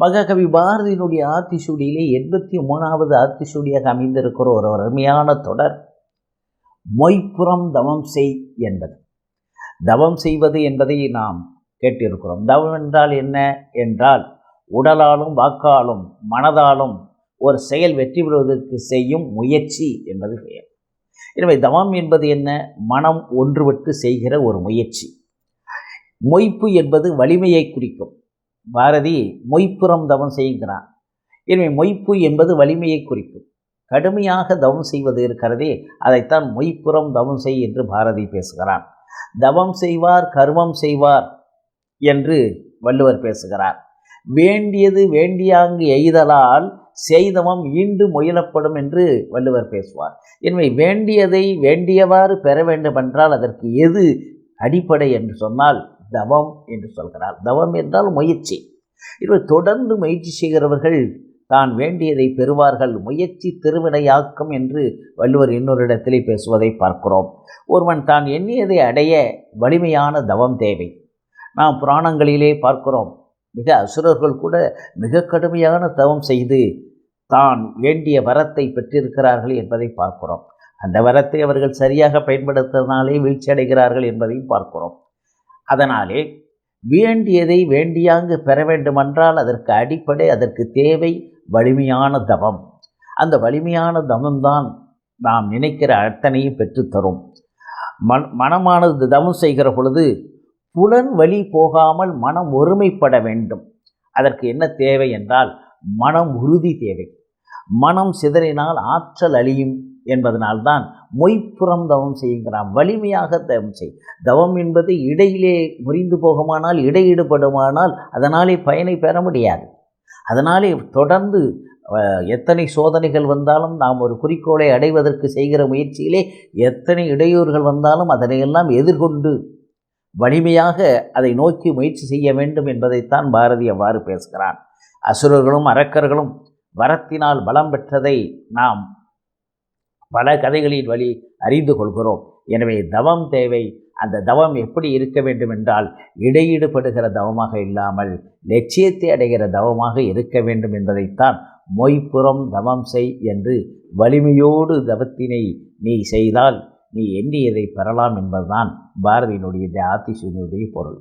மகாகவி பாரதியினுடைய ஆத்திசூடியிலே எண்பத்தி மூணாவது ஆத்திசூடியாக அமைந்திருக்கிற ஒரு அருமையான தொடர். மொய்ப்புறம் தவம் செய் என்பது. தவம் செய்வது என்பதை நாம் கேட்டிருக்கிறோம். தவம் என்றால் என்ன? என்றால் உடலாலும் வாக்காலும் மனதாலும் ஒரு செயல் வெற்றி பெறுவதற்கு செய்யும் முயற்சி என்பது பெயர். எனவே தவம் என்பது என்ன? மனம் ஒன்றுபட்டு செய்கிற ஒரு முயற்சி. மொய்ப்பு என்பது வலிமையை குறிக்கும். பாரதி மொய்ப்புறம் தவம் செய்கிறான். எனவே மொய்ப்பு என்பது வலிமையை குறிக்கும். கடுமையாக தவம் செய்வது இருக்கிறதே அதைத்தான் மொய்ப்புறம் தவம் செய் என்று பாரதி பேசுகிறான். தவம் செய்வார் கர்மம் செய்வார் என்று வள்ளுவர் பேசுகிறார். வேண்டியது வேண்டியாங்கு எய்தலால் செய்தவம் ஈண்டு முயலப்படும் என்று வள்ளுவர் பேசுவார். எனவே வேண்டியதை வேண்டியவாறு பெற வேண்டுமென்றால் அதற்கு எது அடிப்படை என்று சொன்னால் தவம் என்று சொல்கிறார். தவம் என்றால் முயற்சி. இவர் தொடர்ந்து முயற்சி செய்கிறவர்கள் தான் வேண்டியதை பெறுவார்கள். முயற்சி திருவினையாக்கும் என்று வள்ளுவர் இன்னொரு இடத்திலே பேசுவதை பார்க்கிறோம். ஒருவன் தான் எண்ணியதை அடைய வலிமையான தவம் தேவை. நாம் புராணங்களிலே பார்க்கிறோம். மிக அசுரர்கள் கூட மிக கடுமையான தவம் செய்து தான் வேண்டிய வரத்தை பெற்றிருக்கிறார்கள் என்பதை பார்க்கிறோம். அந்த வரத்தை அவர்கள் சரியாக பயன்படுத்தினாலே வீழ்ச்சி அடைகிறார்கள் என்பதையும் பார்க்கிறோம். அதனாலே வேண்டியதை வேண்டியாங்கு பெற வேண்டுமென்றால் அதற்கு அடிப்படை அதற்கு தேவை வலிமையான தவம். அந்த வலிமையான தவம்தான் நாம் நினைக்கிற அத்தனையும் பெற்றுத்தரும் மண் மனமானது தவம் செய்கிற பொழுது புலன் வழி போகாமல் மனம் ஒருமைப்பட வேண்டும். அதற்கு என்ன தேவை என்றால் மனம் உறுதி தேவை. மனம் சிதறினால் ஆற்றல் அழியும் என்பதனால்தான் மொய்ப்புறம் தவம் செய்கிறான் வலிமையாக தவம் செய். தவம் என்பது இடையிலே முறிந்து போகுமானால் இடையிடுபடுமானால் அதனாலே பயனை பெற முடியாது. அதனாலே தொடர்ந்து எத்தனை சோதனைகள் வந்தாலும் நாம் ஒரு குறிக்கோளை அடைவதற்கு செய்கிற முயற்சியிலே எத்தனை இடையூறுகள் வந்தாலும் அதனையெல்லாம் எதிர்கொண்டு வலிமையாக அதை நோக்கி முயற்சி செய்ய வேண்டும் என்பதைத்தான் பாரதி அவ்வாறு பேசுகிறான். அசுரர்களும் அரக்கர்களும் வரத்தினால் பலம் பெற்றதை நாம் பல கதைகளின் வழி அறிந்து கொள்கிறோம். எனவே தவம் தேவை. அந்த தவம் எப்படி இருக்க வேண்டும் என்றால் இடையீடுபடுகிற தவமாக இல்லாமல் லட்சியத்தை அடைகிற தவமாக இருக்க வேண்டும் என்பதைத்தான் மொய்ப்புறம் தவம் செய் என்று வலிமையோடு தவத்தினை நீ செய்தால் நீ எண்ணியதை பெறலாம் என்பதுதான் பாரதியினுடைய இந்த ஆத்திசூனுடைய பொருள்.